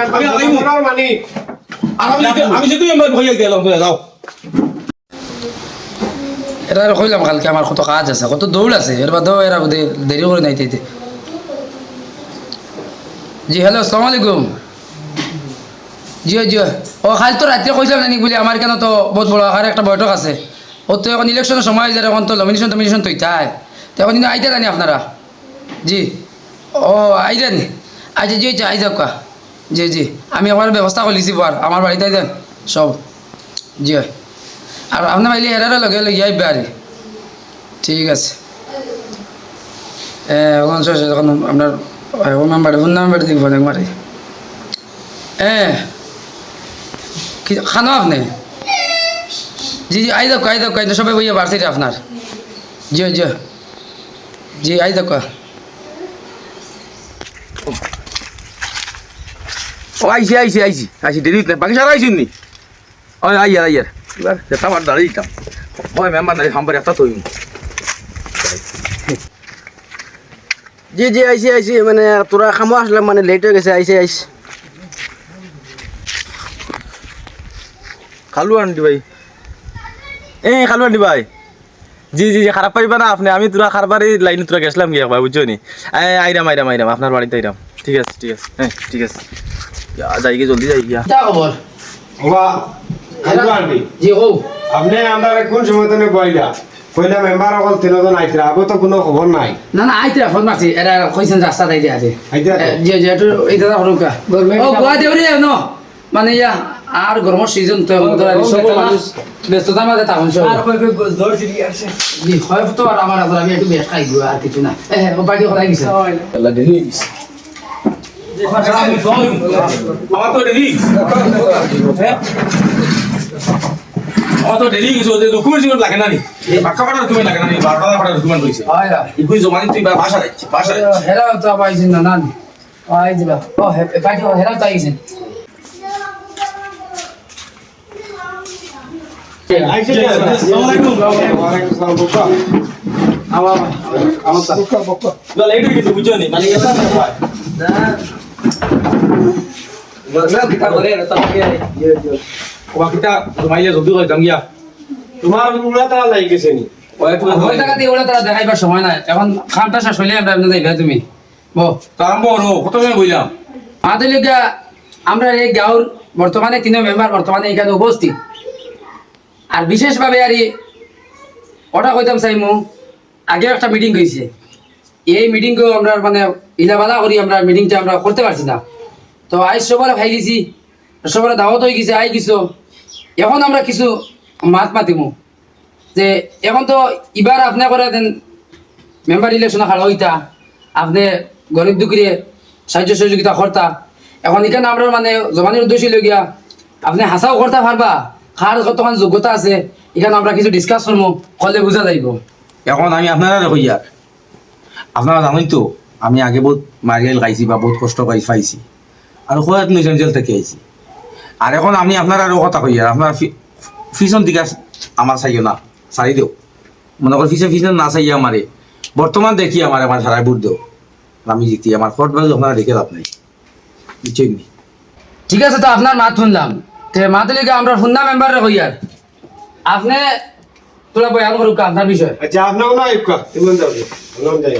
আমি মানি আমি গেলাম যাও। কইলাম কালকে আমার কত কাজ আছে কত দৌড় আছে এর বাদেও এরা দেরি করে নাই তাইতে জি হ্যালো আসসালামু আলাইকুম। জি জি ও খালি তো রাত্রে কইছিলাম নাকি বলি আমার কেন তো বহুত বড় আকারে একটা বৈঠক আছে। ও তো এখন ইলেকশনের সময় যায় এখন তো নমিনেশন টমিনেশন তো ইতাই তো এখন কিন্তু আইতে জানি আপনারা? জি। ও আইতেন আচ্ছা জি আচ্ছা আই যাক কা জি জি। আমি আমার ব্যবস্থা করে লিছি পার আমার বাড়িতে আইতেন সব জি আর আপনার মাইলে এরারে লগে লগে আইবে আরে ঠিক আছে। এখন এখন আপনার নাম্বার ফোন নাম্বার দিব একবারে হ্যাঁ কি, খানো আপনি? জি জি আই দেখো আই দেখো আই সবাই বইয়া বাড়ছে আপনার জি জি জি আই দেখো ও আইসি আইসি আইসি আইসি দেরি নাই। বাকি সারা আইসুন ওই আইয়ার আইয়ার এবার আমার দাঁড়িয়ে দিতাম ওই মেম্বার তৈরি। জি জি আইসি আইসি মানে তোরা খামো আসলাম মানে লেট হয়ে গেছে আইসি আইস খালু আন্টি ভাই। এ, খালু আন্টি ভাই। জি জি জি, খারাপ পাইবা না আপনি, আমি তোরা খারবারই লাইনে তোরা গেছিলাম গিয়ে বুঝছ নি? আইরাম আইরাম আইরাম, আপনার বাড়িতে আইরাম। ঠিক আছে ঠিক আছে। হ্যাঁ ঠিক আছে। যাই গিয়ে জলদি যাই গিয়া। তা খবর? ওবা খালু আন্টি জি ও আপনি আমরা কোন সময় তুমি বইলা কইলা মেম্বার অকল তিনজন আইতরা আবো তো কোনো খবর নাই। না না আইতে ফোন মারছি এরা কইছেন রাস্তা দিয়ে আছে আইতরা জি জি একটু এইটা হরুকা ও গোয়া দেউরি ন? মানে ইয়া আর গরমের সিজন তো সব মানুষ ব্যস্ততার মাঝে তখন সব জি হয় তো আর আমার আমি একটু বেশ খাই গো আর কিছু না এ ও বাড়ি খোলাই গেছে আল্লাহ দেরি গেছে। আমার তো দেরি হ্যাঁ? আমার তো ডকুমেন্ট লাগে না নি? পাক্কা পাটা ডকুমেন্ট লাগে না নি? বারোটা পাটা ডকুমেন্ট হয়েছে হয় না। ইকুই জমা তুই বাসা যাচ্ছি বাসা হেরা তো পাইছেন না না? আই দিবা ও হে বাড়ি হেরা তো আইছেন আমার আমার তো বুকা বুকা লেট হয়ে গেছে বুঝছ নি মানে এটা বাকিটা জমাইলে জলদি করে যাম গিয়া তোমার উড়া তারা বর্তমানে তিন মেম্বার বর্তমানে এখানে উপস্থিত আর বিশেষভাবে আর ওটা কইতাম চাইমু আগে একটা মিটিং হয়েছে এই মিটিংকে আমরা মানে ইলাবালা করি আমরা মিটিংটা আমরা করতে পারছি না। তো আজ সবার খাই গেছি, সবার দাওয়াত হয়ে গেছে, আই কিছু এখন আমরা কিছু মাত মাতিমু। যে এখন তো এবার আপনি করে দেন মেম্বার ইলেকশন খাড়া হইতা, আপনি গরিব দুঃখীরে সাহায্য সহযোগিতা করতা। এখন এখানে আমরা মানে জমানের উদ্দেশ্য লগিয়া আপনি হাসাও করতে পারবা, খার কতক্ষণ যোগ্যতা আছে, এখানে আমরা কিছু ডিসকাস করব করলে বোঝা যাইব। এখন আমি আপনারা কইয়া, আপনারা জানেন তো আমি আগে বহুত মারিয়াল খাইছি বা বহুত কষ্ট পাই পাইছি আর কয়েক নিজন জেল থেকে আইছি আর এখন আমি আপনার আরও কথা কইয়া আপনার ফিসন দিকে আমার চাইও না চাই দেও মনে কর ফিসে ফিসন না চাইয়া আমারে বর্তমান দেখি আমার আমার সারাই বুট দেও আমি জিতি আমার ফট বাজু আপনারা দেখে লাভ নাই। বুঝছেন ঠিক আছে তো আপনার মাত শুনলাম। তে মাত লিগে আমরা ফুন্না মেম্বার হইয়ার আপনি তোরা বয়ান করুক আপনার বিষয়। আচ্ছা না যাও নাম যাই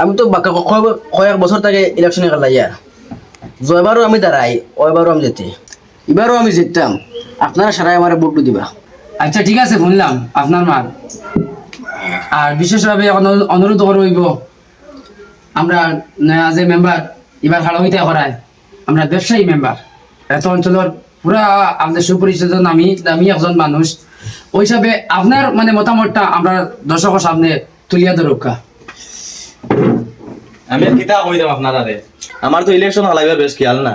আমি তো কয়েক বছর থেকে ইলেকশনে খেলা ইয়ার জয়বারও আমি দাঁড়াই ওইবারও আমি যেতে এবারও আমি জিততাম। আপনারা সারাই আমার ভোট দিবা। আচ্ছা ঠিক আছে, শুনলাম। আপনার মাত আর বিশেষভাবে অনুরোধ করব, আমরা নয়া যে মেম্বার এবার খাড়া হইতে করায়। আমরা ব্যবসায়ী মেম্বার এত অঞ্চলের পুরা আমাদের সুপরিচিত নামি দামি একজন মানুষ। ওই হিসাবে আপনার মানে মতামতটা আমরা দর্শকের সামনে তুলিয়া দরকা আমি কিতা কই দাম আপনারা রে আমার তো ইলেকশন হালাইবার বেশ খেয়াল না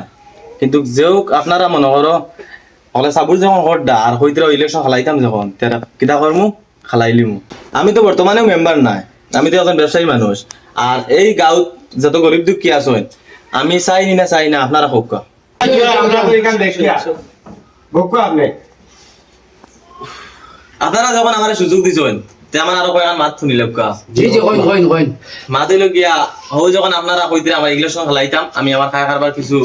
কিন্তু যেও আপনারা মনে করো, হলে সাবুর যখন হরডা আর হইতে ইলেকশন হালাইতাম যখন তেরা কিতা করমু খালাইলিমু আমি তো বর্তমানে মেম্বার নাই। আমি তো একজন ব্যবসায়ী মানুষ আর এই গাঁৱত যত গরিব দুঃখী আছেন, আমি চাই নি না চাই না, আপনারা হোক দেখি বুকা আপনি। আপনারা যখন আমার সুযোগ দিছেন তে আমার আরও কয়েক মাত শুনি লোকা জি জি কইন কইন কইন মাত গিয়া হও যখন আপনারা কইতে আমার ইলেকশন খেলাইতাম আমি আমার খায় খাবার কিছু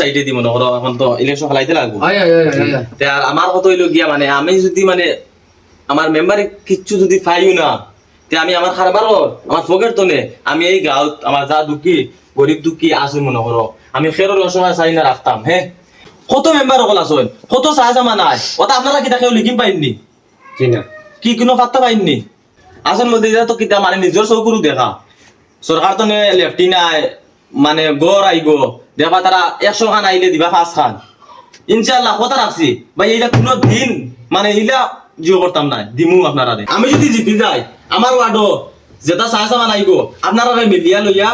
সাইডে দিব নকর এখন তো ইলেকশন খেলাইতে লাগবো। আর আমার কত হইল গিয়া মানে আমি যদি মানে আমার মেম্বারে কিচ্ছু যদি পাইও না তে আমি আমার খারবারও আমার ফকের তনে আমি এই গাঁৱত আমার যা দুঃখী গরিব দুঃখী আছো মনে করো। আমি খেরোর অসময় চাই না রাখতাম হ্যাঁ কত মেম্বার অকল আছেন কত চাহ জামা নাই? ওটা আপনারা কিতা কেউ লিখিম পাইননি? কি কোনো পাত্তা পাইননি? আসল মধ্যে তো কিতা মানে নিজের চকুরু দেখা। সরকার তো লেফটি নাই মানে গড় আইব। দেখবা তারা একশো খান আইলে দিবা পাঁচ খান। ইনশাল্লাহ কথা রাখছি ভাই এইটা কোনো দিন মানে এইটা জিও করতাম না দিমু আপনারা আমি যদি জিতি যাই আমার ওয়ার্ডো যেটা চাহ চামা নাইব আপনারা মিলিয়া লইয়া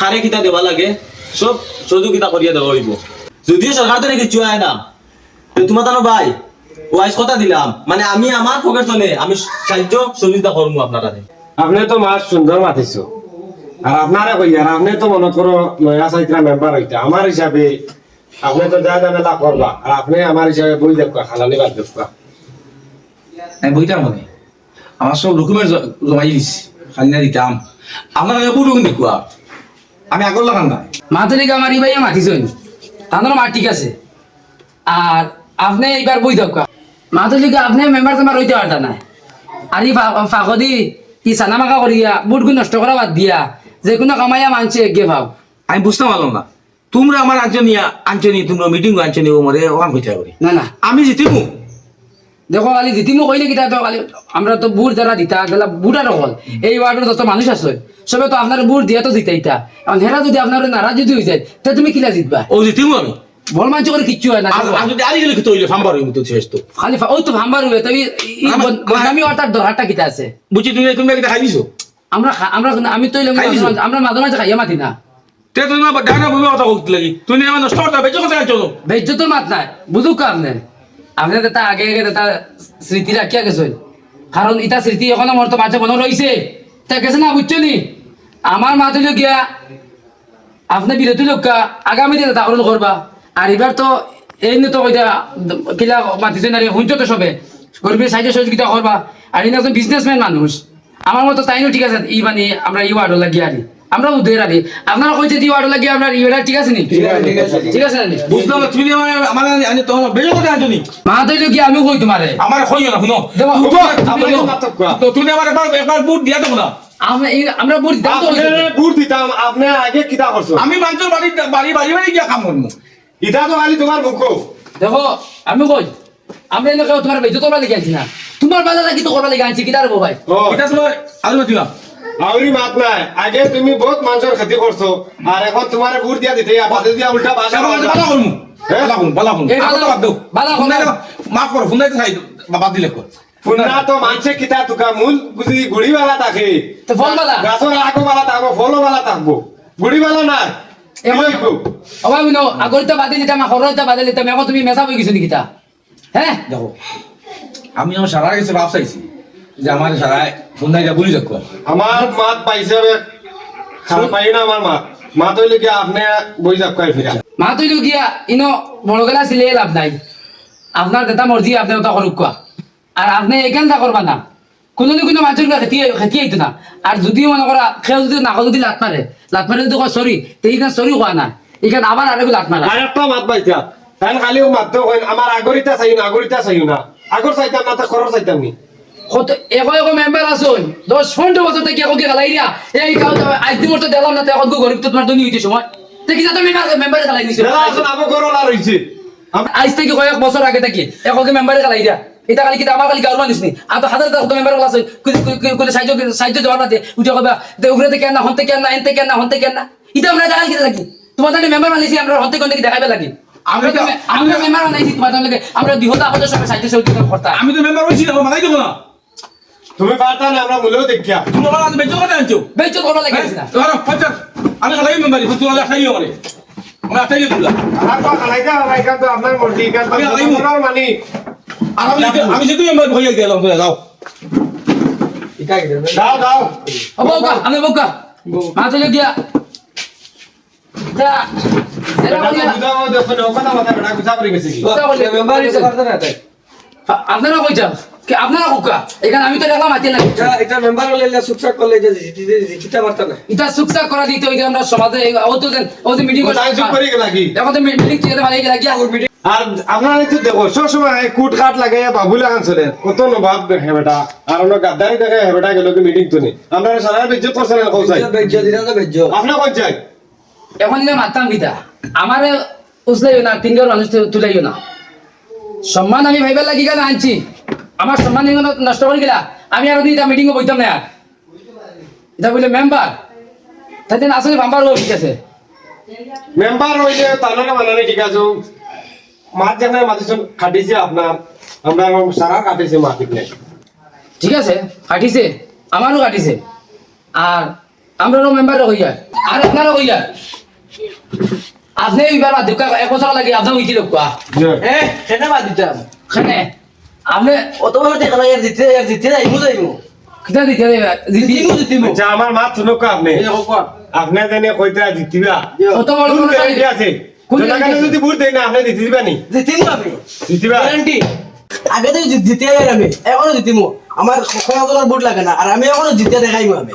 খারে কিতা দেবা লাগে সব সহযোগিতা করিয়া দেওয়া হইব যদিও সরকার তো কিছু হয় না? তোমার তানো ভাই ওয়াইস কথা দিলাম মানে আমি আমার পকেট চলে আমি সাহায্য সহযোগিতা করব আপনারা আপনি তো মাছ সুন্দর মাতিছো। আর আপনারা কই আর আপনি তো মনে করো নয়া সাইত্রা মেম্বার হইতা আমার হিসাবে আপনি তো যা জামেলা করবা আর আপনি আমার হিসাবে বই দেখবা খালানি বাদ দেখবা আমি বইতাম মানে। আমার সব ডকুমেন্ট জমাই দিছি। খালি না দিতাম আপনার কোনো ডকুমেন্ট দেখুয়া আমি আগর লাগান না মাতলিকা আমার ইবাইয়া মাতিছেন। তাদের মা ঠিক আছে। আর আপনি এইবার বই থাকা মাতলিকা আপনি মেম্বার তোমার রইতে পারতা না আর ই ফাঁকদি ই সানামাকা করিয়া বুটগুলো নষ্ট করা বাদ দিয়া। যে কোনো কামাইয়া মানছে গে ভাব আমি বুঝতে পারলাম না। তোমরা আমার আঞ্চনিয়া আঞ্চনি তোমরা মিটিং আঞ্চনি ও মরে ওখান কইতে করি না না। আমি জিতিমু। দেখো কালি জিতিমু কইলে কিতা তো কালি আমরা তো বুট যারা দিতা গেলা বুট আর হল। এই ওয়ার্ডের যত মানুষ আছে। সবে তো আপনার বুট দিয়া তো জিতাইতা এখন হেরা যদি আপনার নারাজ যদি হয়ে যায় তা তুমি কিলা জিতবা? ও জিতিমু আমি। বল মানছে করে কিচ্ছু হয় না যদি আলি গেলে তো হইলে ফাম্বার হইম তো শেষ তো খালি ওই তো ভাম্বার হবে তবে হওয়ার তার দরকারটা কিতা আছে? বুঝছি তুমি তুমি একটা খাই দিছো? আমরা আমরা আমি তো আমরা মাঝে মাঝে খাইয়া মাতি না। তে তুমি ডানা বুঝবে কথা কইতে লাগি। তুমি আমার নষ্ট করতে বেঁচে কথা চলো বেজ্জতর মাত নাই। বুঝুক কা আপনি আপনি তা আগে আগে তা স্মৃতি রাখিয়া গেছেন কারণ ইটা স্মৃতি এখন আমার তো মাঝে মনে রয়েছে তা গেছে না বুঝছ নি? আমার মাতে গিয়া আপনি বিরতি লোক আগামী দিনে তা করবা আর এবার তো এই নিয়ে তো কইতা, কিলা মাতিছে না শুনছো তো সবে গরিবের সাহায্য সহযোগিতা করবা আর ইনি একজন বিজনেসম্যান মানুষ আমার মতো তাইও ঠিক আছে, ই মানে আমরা ই ওয়ার্ডও লাগিয়ে আনি আমরা উদ্ধার আনি আপনারা কইছে দি ওয়ার্ডও লাগিয়ে আপনার ইয়েটা ঠিক আছে নি? ঠিক আছে নি? বুঝলাম না তুমি আমার আমার আমি তোমার বেঁচে কথা আঞ্চনি মা তৈল কি আমি কই তোমারে? আমার কইও না শুনো। দেবা, তুমি- আপনি তো। তো তুমি আমার একবার একবার বুট দিয়া দেবো না? আমরা আমরা তো বুট দিতাম আপনি আগে কিতা করছ? আমি মানুষের বাড়ি বাড়ি বাড়ি বাড়ি গিয়া কাম করব ইটা তো খালি তোমার মুখ। দেখো আমি কই? আমরা এনে কেউ তোমার লেগে আনছি না। তোমার বাজার কি তো করবা লেগে আনছি? কি তার ভাই? ও। এটা তোমার আলু দিলাম আউরি মাত নাই। আগে তুমি বহুত মানুষের ক্ষতি করছ আর এখন তোমার বুট দিয়া দিতে বাদে দিয়া উল্টা বাসা বালা বালা করব বালা বালা- বাদ দাও বালা ফোন করব। মাফ করো ফোন দিতে চাই বাদ দিলে কর ফুন্না তো মানছে কিতা তুকা মূল বুঝি গুড়িওয়ালা থাকে তো ফলবালা? গাছর আগোবালা থাকব ফলওয়ালা থাকব গুড়িওয়ালা নাই। এখন এমন অবাই বাদে লিতাম খরচটা বাদে লিতাম এখন তুমি হয়ে গেছো নিকিতা হ্যাঁ দেখো আমি সারা কাছে ভাব চাইছি। যে আমার সারা ফোন নাই বলি দেখো আমার মাত পাইছে খাল পাই না আমার মাত। মাত হইলে কি আপনি বই যাক কয় ফিরা গিয়া ইনো বড় গেলা ছিলে লাভ নাই। আপনার দেতা মর্জি আপনি ওটা করুক কোয়া আর আপনি এখানটা করবা না কোনো না কোনো মানুষের খেতি খেতি আইতো না। আর যদিও মনে করা খেয়ে যদি নাক যদি লাত মারে লাত মারে যদি কয় সরি তো এইখানে সরি কোয়া না এখানে আবার আরেক লাত মারা আর একটা মাত পাইছা তাই খালিও মাত কইন আমার আগরিতা চাই না আগরিতা চাই না। আগর চাইতাম না তো খরচ চাইতাম নি? কত এগো এগো মেম্বার আসুন দশ পনেরো বছর থেকে এগো গেলাই দিয়া এই গাঁও আজ দিন তো দিলাম না তো এখন গরিব তো তোমার ধনী হইতে সময় তো যাতে মেম্বার মেম্বারে গেলাই নিছিল দাদা আসুন রইছে আজ থেকে কয়েক বছর আগে থেকে এগোকে মেম্বারে গেলাই দিয়া এটা খালি কিন্তু আমার খালি গাঁর মানুষ নেই আর তো হাজার হাজার মেম্বার ক্লাস কোলে সাহায্য সাহায্য দেওয়ার না উঠে কবা উগরে থেকে না হন্তে কেন না এনতে কেন না হন্তে কেন না? এটা আমরা দেখাল লাগি মেম্বার আমরা হন্তে কোন লাগি? আমি তো- মেম্বার বানাইছি তাহলে আমরা বিহতা আমাদের সঙ্গে সাহায্য সহযোগিতা করতাম। আমি তো মেম্বার হয়েছি মাথায় দেবো না? তুমি পারতা না আমরা মূলেও দেখিয়া তুমি আমার আজ বেঁচে কথা আনছো? বেচো করবা লাগি না। তোমার পঞ্চাশ। আমি খালাই মেম্বারি তুমি একটাই মানে আমরা। একটাই দিলাম আর তো খালাইকা খালাইকা তো আপনার মর্জি কাজ আমি আলাইমু। মানি। আর আমি আমি যেহেতু মেম্বার হয়ে গেলাম তুমি যাও। দাও দাও। ও বউকা আমি বউকা। মা তো গিয়া। এটা তো কি আপনারা হুকা? এখানে আমি তো দেখলাম না এটা মেম্বার হলে সুকসাক করলে যে জিতে পারতো না। এটা সুকসা করা দিতে ওই আমরা সমাজে ও তো দেন ও তো মিটিং করে গেলা কি? দেখো তো মিটিং ভালো গিয়া আর আপনারা একটু দেখো সব সময় কুট কাট লাগে বাবু লাগান চলে কত নবাব হে বেটা আর অন্য গাদ্দারি দেখে হে বেটা গেল কি মিটিং তো নেই আমরা সারা বেজ্জত করছেন না কৌসাই বেজ্জ দিনা তো এখন এটা মারতাম কিতা? আমারে উসলাইও না তিনজন মানুষ তুলাইও না। সম্মান আমি ভাইবার লাগি কেন আনছি? আমার সম্মান নষ্ট করে গেলা আমি আর এটা মিটিং বইতাম না এটা বলে মেম্বার তাই আসলে বাম্বার ও ঠিক আছে। মেম্বার হইলে তাহলে মানে ঠিক আছে। মাছ জানা মাতিছেন খাটিছে আপনার আমরা সারা কাটিছে নাই ঠিক আছে কাটিছে আমারও কাটিছে আর আমরারও মেম্বারও হইয়া আর। আপনারও হইয়া আপনি এইবার দিকা এক বছর লাগে আপনার হইছিল কোয়া এ সেটা দিতাম। খানে আপনি অত বড় না ইয়ার জিতে জিতে যাইমু যাইমু কিতা দিতে দেবে জিতিমু জিতিমু। আচ্ছা আমার মাত শুনুক আপনি। এই দেখো কর আপনি জানি কইতা জিতিবা। কত বড় কোন গ্যারান্টি আছে? জনগণ যদি ভোট দেয় না আপনি জিতি দিবা নি? জিতিমু আমি। জিতিবা? গ্যারান্টি আগে তো জিতে যাই আমি এখনও জিতিমু। আমার সমাজের ভোট লাগে না আর আমি এখনও জিতে দেখাইমু আমি।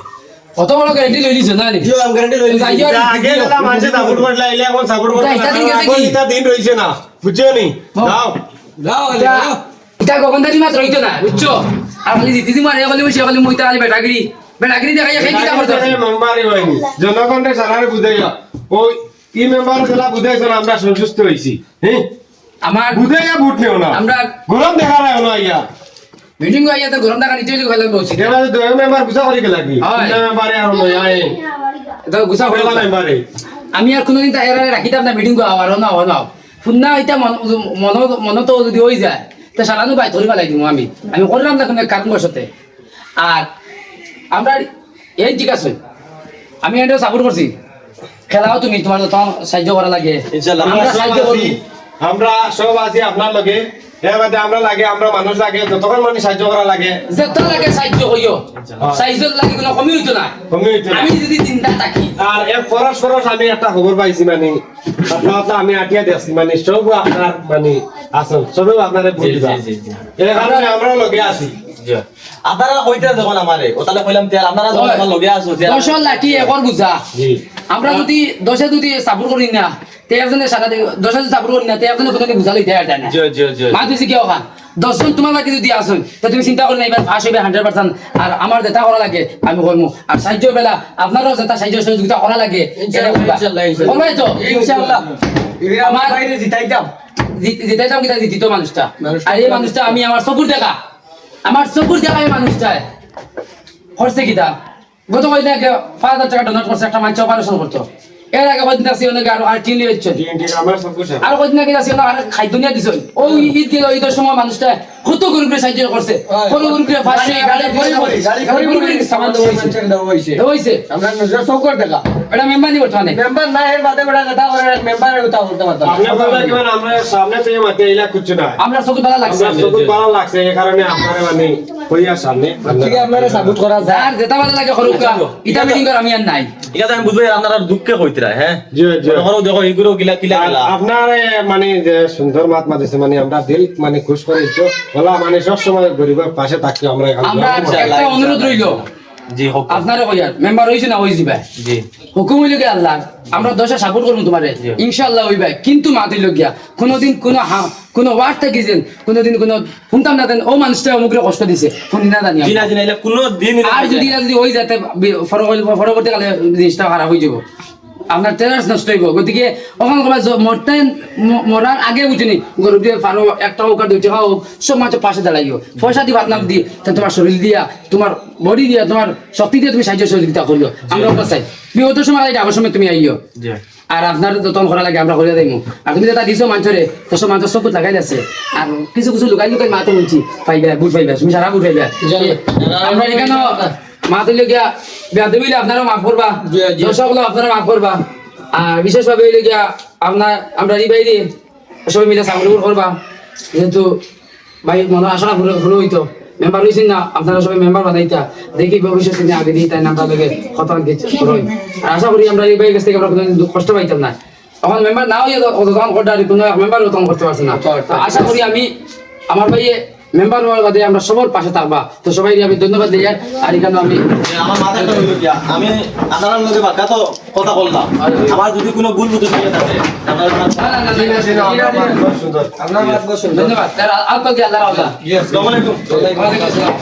কত বড় গ্যারান্টি লই দিছো না নি? জিও আমি গ্যারান্টি লই দিছি। আগে যেটা মানুষে সাপোর্ট করলে আইলে এখন সাপোর্ট এটা- দিন রইছে না। বুঝছ নি? যাও। যাও এটা এটা গগনদারি মাত্র হইতো না বুঝছ? খালি জিতিছি মারে খালি বসে খালি মুইতা খালি বেটাগিরি। বেটাগিরি দেখাই সেই কিতা করতে মেম্বারই হয়নি। জনগণের সারারে বুঝাইয়া ওই ই মেম্বারগুলা বুঝাইছেন আমরা সন্তুষ্ট হইছি হ্যাঁ আমার বুঝাইয়া ভোট নেও না। আমরা গরম দেখা নাই হলো আইয়া। মিটিং আইয়া তো গরম টাকা নিতে গেলে বলছি এটা দুই মেম্বার বুঝা করে গেলা কি। মেম্বারে আর নয় আয়। এটা গুছা পেলা মেম্বারে। আমি আর কোনোদিন তাই রাখিতাম না মিটিং করা আর না না শুননা এটা মন মন মন তো যদি হয়ে যায় তা সালানু ভাই ধরি পেলাই দিব আমি। আমি করলাম না কোনো সাথে আর আমরা এই ঠিক আছে। আমি এটা সাপোর্ট করছি। খেলাও তুমি তোমার তো সাহায্য করা লাগে। আমরা সব আছি আপনার লগে। এর বাদে আমরা লাগে আমরা মানুষ লাগে যতক্ষণ মানুষ সাহায্য করা লাগে। যেত লাগে সাহায্য হইও। সাহায্য লাগে কোনো কমি হইতো না। কমি হইতো আমি যদি চিন্তা থাকি। আর এক ফরস ফরস আমি একটা খবর পাইছি মানে আপনার আমি আটিয়া দেখছি মানে সব আপনার মানে আসল সবেও আপনারে। এই কারণে আমরা লগে আছি। আপনারা কইতে যখন আমারে ও তাহলে কইলাম আপনারা যখন লগে দশর লাঠি একর বুঝা আমরা যদি দশে যদি সাপোর্ট করি না তে একজনে সারা দশে যদি সাপোর্ট করি না তে একজনে কোথাও বুঝালি দেয় যায় না জি জি জি মা তুই কেউ খান দশজন তোমার বাকি যদি আসুন তা তুমি চিন্তা করি এবার ফাঁস হইবে হান্ড্রেড পার্সেন্ট আর আমার যেটা করা লাগে আমি করব আর সাহায্য বেলা আপনারও যেটা সাহায্য সহযোগিতা করা লাগে। এটা করবা। ইনশাআল্লাহ, ইনশাআল্লাহ। করবাই তো ইনশাআল্লাহ আমার আমার- জিতাইতাম জিতাইতাম কিনা জিতিত মানুষটা আর এই মানুষটা আমি আমার চকুর দেখা আমার চকুর দেখা এই মানুষটা করছে কিতা? গত কয়দিন আগে পাঁচ হাজার টাকা ডোনেট করছে একটা মানুষ অপারেশন করতো এর আগে কদিন আছে অনেক আর আর টিন লিয়েছে টিএনটি আমার সব কিছু আর কদিন আগে আছে খাদ্য নিয়ে দিছে। ওই ঈদ গেল ঈদের সময় মানুষটা কত গরিবের সাহায্য করছে? কত গরিবের ফাঁসি গাড়ি গাড়ি ভরি গাড়ি ভরি সামান দেওয়া হয়েছে। দেওয়া হয়েছে। হয়েছে? আমরা নজর চৌকর দেখা। এটা মেম্বার নি বর্তমানে? মেম্বার না এর বাদে বেড়া কথা করে মেম্বারের কথা বলতে পারতাম আপনি বলতে কি মানে আমরা সামনে থেকে মাতে ইলা কিছু না। আমরা চকুর বেলা লাগছে। আমরা চকুর ভালো লাগছে এই কারণে আপনারে মানে কইয়ার সামনে। ঠিক আছে আপনারা সাপোর্ট করা যায়। যার যেটা ভালো লাগে করুক ইটা মিটিং করে আমি আর নাই। এটা আমি বুঝব এর আপনারা দুঃখে কইতরা হ্যাঁ? জি জি। করো দেখো এগুলো গিলা কিলা আর গেলা আপনার মানে যে সুন্দর মাত মাতিছে মানে আমরা দিল মানে খুশ করে দিচ্ছ মানে সব সময় গরিবের পাশে থাকি আমরা আমরা একটা অনুরোধ রইল জি হোক আপনারে কইয়ার মেম্বার হইছে না হইছি ভাই জি হুকুম হইল গিয়া আল্লাহ আমরা দশা সাপোর্ট করব তোমারে। ইনশাআল্লাহ হইবে কিন্তু মা দিল গিয়া কোনোদিন কোনো হা কোনো ওয়ার্ড থাকি যেন কোনোদিন কোনো শুনতাম না দেন ও মানুষটা অমুকরে কষ্ট দিছে শুনি না জানি আর যদি যদি হয়ে যাতে পরবর্তীকালে জিনিসটা খারাপ হয়ে যাব আপনার টেরাস নষ্ট হইব। গতিকে ওখানে কবা মরতেন মরার আগে বুঝিনি গরু দিয়ে ফারো একটা হোক আর দুইটা হোক সব মাছ পাশে দাঁড়াইও পয়সা দি ভাত না দি তা তোমার শরীর দিয়া তোমার বডি দিয়া তোমার শক্তি দিয়ে তুমি সাহায্য সহযোগিতা করিও আমরা ওটা চাই বিপদের সময় আইটা আমার সময় তুমি আইও আর আপনার যতন করা লাগে আমরা করে দেবো আর তুমি যেটা দিছো মানুষরে তো সব মানুষ চকুত লাগাই যাচ্ছে আর কিছু কিছু লুকাই লুকাই মাতো বলছি পাইবে বুঝ পাইবে তুমি সারা বুঝ পাইবে আমরা এখানে মাতো গিয়া বিয়া দেবিলে আপনারা মাফ করবা। জি, জি। দর্শক হলো আপনারা মাফ করবা। আর বিশেষভাবে হইলে গিয়া আপনার আমরা এই বাইরে সবাই মিলে সামনে করবা। যেহেতু ভাই মনে আশা পুরো পুরো হইতো। মেম্বার হয়েছেন না আপনারা সবাই মেম্বার বানাইতা। দেখি ভবিষ্যতে নিয়ে আগে দিই তাই নামটা লেগে কথা আর আশা করি আমরা এই ভাই কাছ থেকে আমরা কষ্ট পাইতাম না। তখন মেম্বার না হইয়া তখন করতে কোনো মেম্বার তখন করতে পারছে না। আশা করি আমি আমার ভাইয়ে মেম্বার হওয়ার বাদে আমরা সবার পাশে থাকবা তো সবাই আমি ধন্যবাদ দিয়ে আর এখানে আমি আমার মাথা আমি আপনার লগে বাক্কা তো কথা বললাম আমার যদি কোনো ভুল বুঝতে থাকে ধন্যবাদ আর আল্লাহ আসসালামু আলাইকুম ওয়ালাইকুম আসসালাম